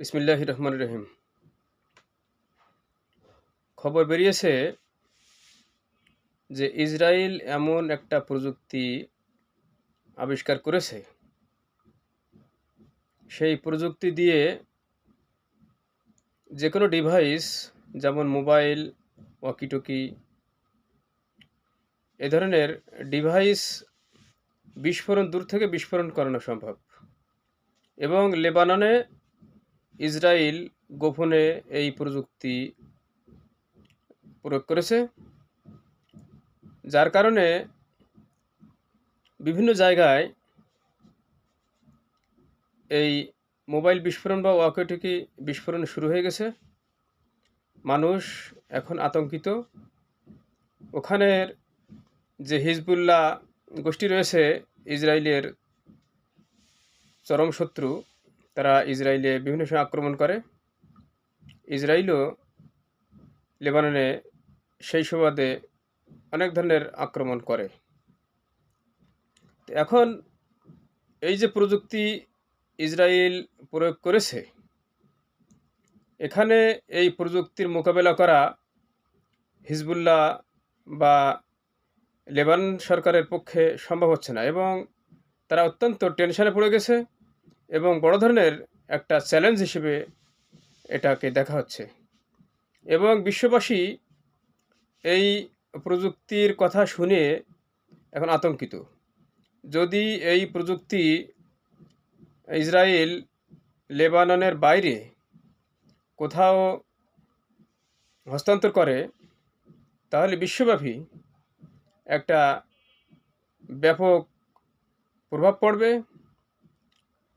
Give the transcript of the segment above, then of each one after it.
বিসমিল্লাহ রহমান রহিম। খবর বেরিয়েছে যে ইসরায়েল এমন একটা প্রযুক্তি আবিষ্কার করেছে। সেই প্রযুক্তি দিয়ে যে কোনো ডিভাইস যেমন মোবাইল ওয়াকিটকি এ ধরনের ডিভাইস বিস্ফোরণ, দূর থেকে বিস্ফোরণ করানো সম্ভব। এবং লেবাননে ইসরায়েল গোপনে এই প্রযুক্তি প্রয়োগ করেছে, যার কারণে বিভিন্ন জায়গায় এই মোবাইল বিস্ফোরণ বা ওয়াকিটকি বিস্ফোরণ শুরু হয়ে গেছে। মানুষ এখন আতঙ্কিত। ওখানের যে হিজবুল্লাহ গোষ্ঠী রয়েছে ইসরায়েলের চরম শত্রু তারা ইসরায়েলে বিভিন্ন সময় আক্রমণ করে। ইসরায়েলও লেবাননে সেই সুবাদে অনেক ধরনের আক্রমণ করে। এখন এই যে প্রযুক্তি ইসরায়েল প্রয়োগ করেছে, এখানে এই প্রযুক্তির মোকাবেলা করা হিজবুল্লাহ বা লেবান সরকারের পক্ষে সম্ভব হচ্ছে না এবং তারা অত্যন্ত টেনশনে পড়ে গেছে। এবং বড় ধরনের একটা চ্যালেঞ্জ হিসেবে এটাকে দেখা হচ্ছে। এবং বিশ্ববাসী এই প্রযুক্তির কথা শুনে এখন আতঙ্কিত। যদি এই প্রযুক্তি ইসরায়েল লেবাননের বাইরে কোথাও হস্তান্তর করে, তাহলে বিশ্বব্যাপী একটা ব্যাপক প্রভাব পড়বে।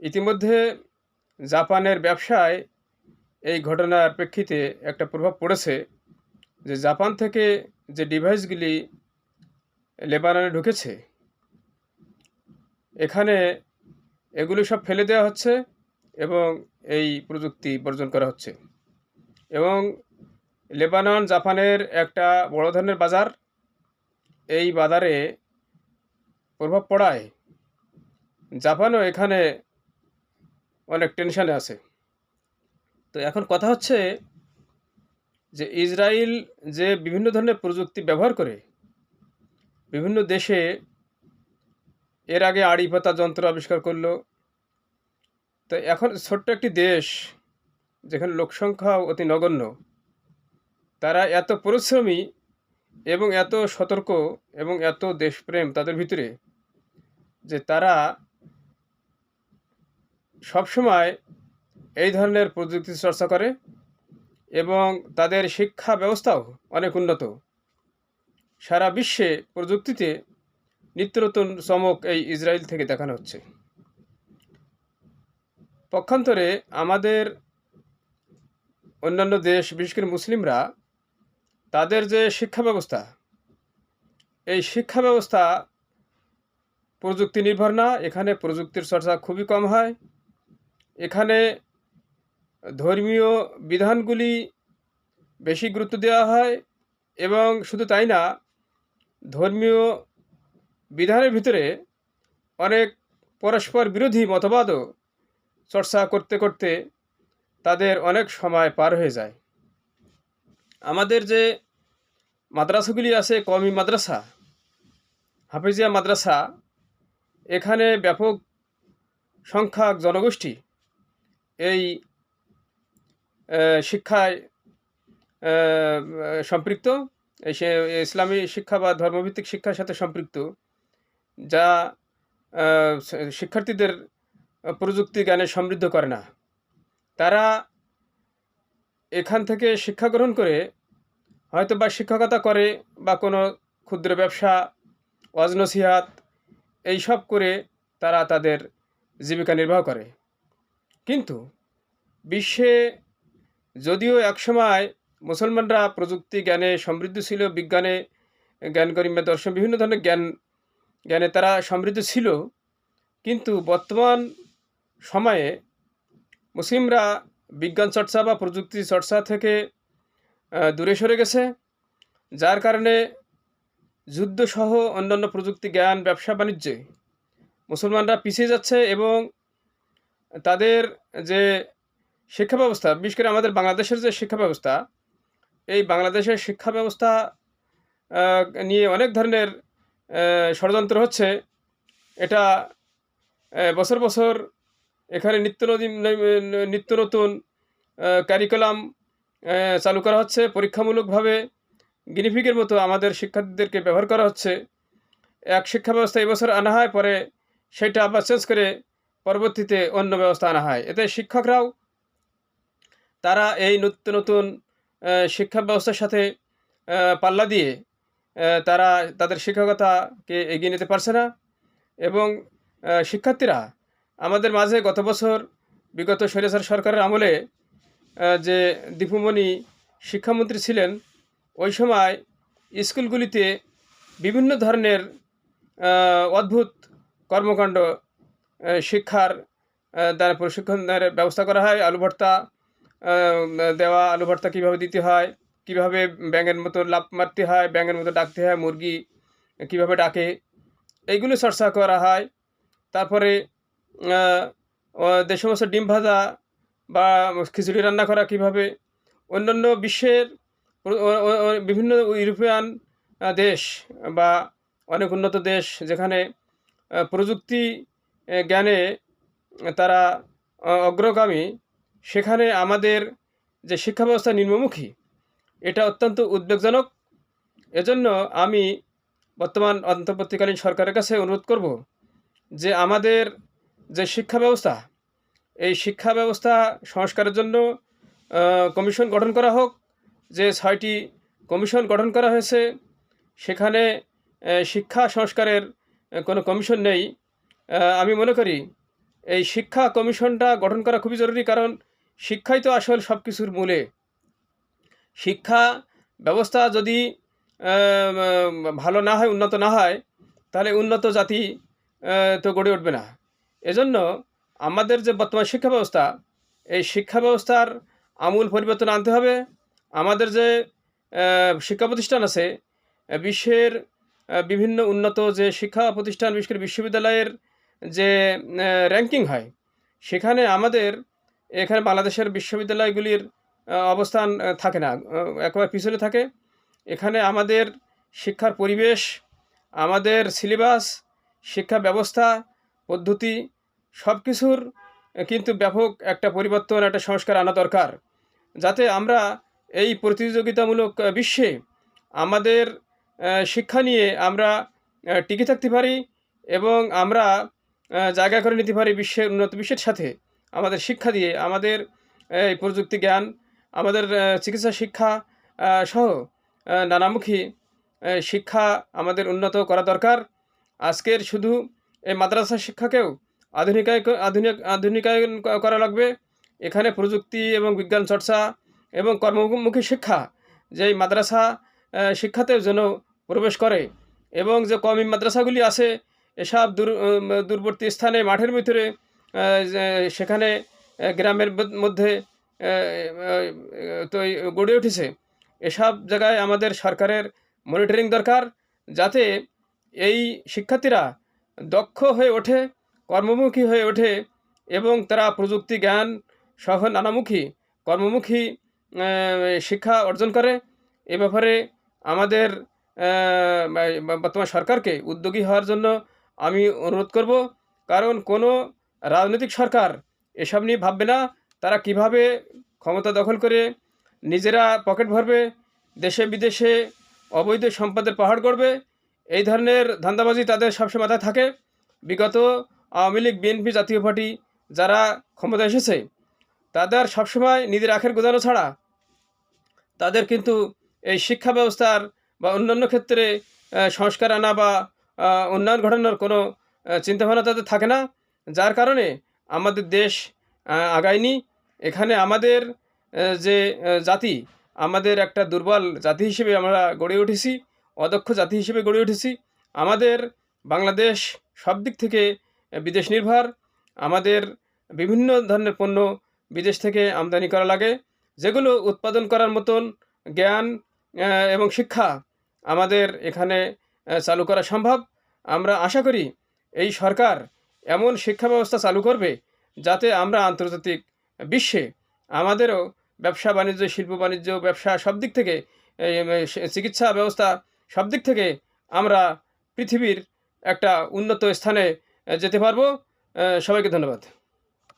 ইতিমধ্যে জাপানের ব্যবসায় এই ঘটনার প্রেক্ষিতে একটা প্রভাব পড়েছে যে জাপান থেকে যে ডিভাইসগুলি লেবাননে ঢুকেছে, এখানে এগুলি সব ফেলে দেওয়া হচ্ছে এবং এই প্রযুক্তি বর্জন করা হচ্ছে। এবং লেবানন, জাপানের একটা বড় ধরনের বাজার, এই বাজারে প্রভাব পড়ায়। জাপানও এখানে অনেক টেনশানে আছে। তো এখন কথা হচ্ছে যে ইসরায়েল যে বিভিন্ন ধরনের প্রযুক্তি ব্যবহার করে বিভিন্ন দেশে এর আগে আড়ি পাতা যন্ত্র আবিষ্কার করল। তো এখন ছোট্ট একটি দেশ যেখানে লোকসংখ্যা অতি নগণ্য, তারা এত পরিশ্রমী এবং এত সতর্ক এবং এত দেশপ্রেম তাদের ভিতরে যে তারা সবসময় এই ধরনের প্রযুক্তি চর্চা করে এবং তাদের শিক্ষা ব্যবস্থাও অনেক উন্নত। সারা বিশ্বে প্রযুক্তিতে নিত্য নতুন চমক এই ইসরায়েল থেকে দেখানো হচ্ছে। পক্ষান্তরে আমাদের অন্যান্য দেশ, বিশেষ করে মুসলিমরা, তাদের যে শিক্ষা ব্যবস্থা, এই শিক্ষা ব্যবস্থা প্রযুক্তি নির্ভর না, এখানে প্রযুক্তির চর্চা খুবই কম হয়। এখানে ধর্মীয় বিধানগুলি বেশি গুরুত্ব দেওয়া হয় এবং শুধু তাই না, ধর্মীয় বিধানের ভিতরে অনেক পরস্পর বিরোধী মতবাদও চর্চা করতে করতে তাদের অনেক সময় পার হয়ে যায়। আমাদের যে মাদ্রাসাগুলি আছে কমি মাদ্রাসা, হাফিজিয়া মাদ্রাসা, এখানে ব্যাপক সংখ্যক জনগোষ্ঠী এই শিক্ষায় সম্পৃক্ত সে, ইসলামী শিক্ষা বা ধর্মভিত্তিক শিক্ষার সাথে সম্পৃক্ত, যা শিক্ষার্থীদের প্রযুক্তি জ্ঞানে সমৃদ্ধ করে না। তারা এখান থেকে শিক্ষা গ্রহণ করে হয়তো বা শিক্ষকতা করে বা কোনো ক্ষুদ্র ব্যবসা, ওয়াজনসিহাত, এইসব করে তারা তাদের জীবিকা নির্বাহ করে। কিন্তু বিশ্বে যদিও একসময় মুসলমানরা প্রযুক্তি, জ্ঞানে সমৃদ্ধ ছিল, বিজ্ঞানে জ্ঞান গরিমা দর্শন, বিভিন্ন ধরনের জ্ঞান, জ্ঞানে তারা সমৃদ্ধ ছিল, কিন্তু বর্তমান সময়ে মুসলিমরা বিজ্ঞান চর্চা বা প্রযুক্তি চর্চা থেকে দূরে সরে গেছে, যার কারণে যুদ্ধসহ অন্যান্য প্রযুক্তি, জ্ঞান, ব্যবসা, বাণিজ্যে মুসলমানরা পিছিয়ে যাচ্ছে এবং তাদের যে শিক্ষা ব্যবস্থা বিশেষ করে আমাদের বাংলাদেশের যে শিক্ষা ব্যবস্থা এই বাংলাদেশের শিক্ষা ব্যবস্থা নিয়ে অনেক ধরনের ষড়যন্ত্র হচ্ছে। এটা বছর বছর এখানে নিত্য নিত্য নতুন ক্যারিকুলাম চালু করা হচ্ছে। পরীক্ষামূলকভাবে গিনিফিকের মতো আমাদের শিক্ষার্থীদেরকে ব্যবহার করা হচ্ছে। এক শিক্ষা ব্যবস্থা এবছর আনা হয়, পরে সেটা আবার চেঞ্জ করে পরবর্তীতে অন্য ব্যবস্থা আনা হয়। এতে শিক্ষকরাও তারা এই নিত্য নতুন শিক্ষা ব্যবস্থার সাথে পাল্লা দিয়ে তারা তাদের শিক্ষকতাকে এগিয়ে নিতে পারছে না এবং শিক্ষার্থীরা আমাদের মাঝে গত বছর বিগত স্বৈরাচার সরকারের আমলে যে দীপুমণি শিক্ষামন্ত্রী ছিলেন, ওই সময় স্কুলগুলিতে বিভিন্ন ধরনের অদ্ভুত কর্মকাণ্ড শিক্ষার দ্বারা প্রশিক্ষণের ব্যবস্থা করা হয়। আলু ভর্তা দেওয়া, আলু ভর্তা কীভাবে দিতে হয়, কীভাবে ব্যাঙের মতো লাভ মারতে হয়, ব্যাঙের মতো ডাকতে হয়, মুরগি কীভাবে ডাকে, এইগুলো চর্চা করা হয়। তারপরে যে সমস্ত ডিম ভাজা বা খিচুড়ি রান্না করা কীভাবে, অন্যান্য বিশ্বের বিভিন্ন ইউরোপিয়ান দেশ বা অনেক উন্নত দেশ যেখানে প্রযুক্তি জ্ঞানে তারা অগ্রগামী, সেখানে আমাদের যে শিক্ষা ব্যবস্থা নিম্নমুখী, এটা অত্যন্ত উদ্বেগজনক। এজন্য আমি বর্তমান অন্তর্বর্তীকালীন সরকারের কাছে অনুরোধ করব যে আমাদের যে শিক্ষা ব্যবস্থা এই শিক্ষা ব্যবস্থা সংস্কারের জন্য কমিশন গঠন করা হোক, যে ছয়টি কমিশন গঠন করা হয়েছে, সেখানে শিক্ষা সংস্কারের কোনো কমিশন নেই আমি মনে করি এই শিক্ষা কমিশনটা গঠন করা খুবই জরুরি, কারণ শিক্ষাই তো আসল সব কিছুর মূলে। শিক্ষা ব্যবস্থা যদি ভালো না হয়, উন্নত না হয়, তাহলে উন্নত জাতি তো গড়ে উঠবে না। এজন্য আমাদের যে বর্তমান শিক্ষা ব্যবস্থা, এই শিক্ষা ব্যবস্থার আমূল পরিবর্তন আনতে হবে। আমাদের যে শিক্ষা প্রতিষ্ঠান আছে, বিশ্বের বিভিন্ন উন্নত যে শিক্ষা প্রতিষ্ঠান, বিশেষ বিশ্ববিদ্যালয়ের যে র্যাঙ্কিং হয় সেখানে আমাদের এখানে বাংলাদেশের বিশ্ববিদ্যালয়গুলির অবস্থান থাকে না একেবারে পিছনে থাকে। এখানে আমাদের শিক্ষার পরিবেশ, আমাদের সিলেবাস শিক্ষা ব্যবস্থা, পদ্ধতি সব কিছুর কিন্তু ব্যাপক একটা পরিবর্তন, একটা সংস্কার আনা দরকার। যাতে আমরা এই প্রতিযোগিতামূলক বিশ্বে আমাদের শিক্ষা নিয়ে আমরা টিকে থাকতে পারি এবং আমরা জায়গা করে নিতে পারি বিশ্বের উন্নত বিশ্বের সাথে। আমাদের শিক্ষা দিয়ে, আমাদের, এই প্রযুক্তি জ্ঞান, আমাদের চিকিৎসা শিক্ষা সহ নানামুখী শিক্ষা আমাদের উন্নত করা দরকার। আজকের শুধু এই মাদ্রাসা শিক্ষাকেও আধুনিকায় আধুনিক, আধুনিকায়ন করা লাগবে। এখানে প্রযুক্তি এবং বিজ্ঞান চর্চা এবং কর্মমুখী শিক্ষা, যেই মাদ্রাসা শিক্ষাতেও যেন প্রবেশ করে এবং যে কমি মাদ্রাসাগুলি আছে এসব দূর দূরবর্তী স্থানে, মাঠের ভিতরে সেখানে গ্রামের মধ্যে তো গড়ে উঠেছে। এসব জায়গায় আমাদের সরকারের মনিটরিং দরকার যাতে এই শিক্ষার্থীরা দক্ষ হয়ে ওঠে, কর্মমুখী হয়ে ওঠে এবং তারা প্রযুক্তি, জ্ঞান সহ নানামুখী কর্মমুখী শিক্ষা অর্জন করে। এ ব্যাপারে আমাদের বর্তমান সরকারকে উদ্যোগী হওয়ার জন্য আমি অনুরোধ করব, কারণ কোনো রাজনৈতিক সরকার এসব নিয়ে ভাববে না। তারা কীভাবে ক্ষমতা দখল করে নিজেরা পকেট ভরবে, দেশে বিদেশে অবৈধ সম্পদের পাহাড় গড়বে, এই ধরনের ধান্দাবাজি তাদের সবসময় মাথায় থাকে। বিগত আওয়ামী লীগ, বিএনপি জাতীয় পার্টি যারা ক্ষমতা এসেছে, তাদের সবসময় নিজের আখের গোজানো ছাড়া। তাদের কিন্তু এই শিক্ষা ব্যবস্থার বা অন্যান্য ক্ষেত্রে সংস্কার আনা বা উন্নয়ন ঘটানোর কোনো চিন্তাভাবনা তাদের থাকে না। যার কারণে আমাদের দেশ আগায়নি। এখানে আমাদের যে জাতি, আমাদের একটা দুর্বল জাতি হিসেবে আমরা গড়ে উঠেছি, অদক্ষ জাতি হিসেবে গড়ে উঠেছি। আমাদের বাংলাদেশ সব দিক থেকে বিদেশ নির্ভর। আমাদের বিভিন্ন ধরনের পণ্য বিদেশ থেকে আমদানি করা লাগে। যেগুলো উৎপাদন করার মতন জ্ঞান এবং শিক্ষা আমাদের এখানে চালু করা সম্ভব। আমরা আশা করি এই সরকার এমন শিক্ষা ব্যবস্থা চালু করবে যাতে আমরা আন্তর্জাতিক বিশ্বে আমাদেরও ব্যবসা বাণিজ্য, শিল্প বাণিজ্য, ব্যবসা সব দিক থেকে চিকিৎসা ব্যবস্থা সব দিক থেকে আমরা পৃথিবীর একটা উন্নত স্থানে যেতে পারব। সবাইকে ধন্যবাদ।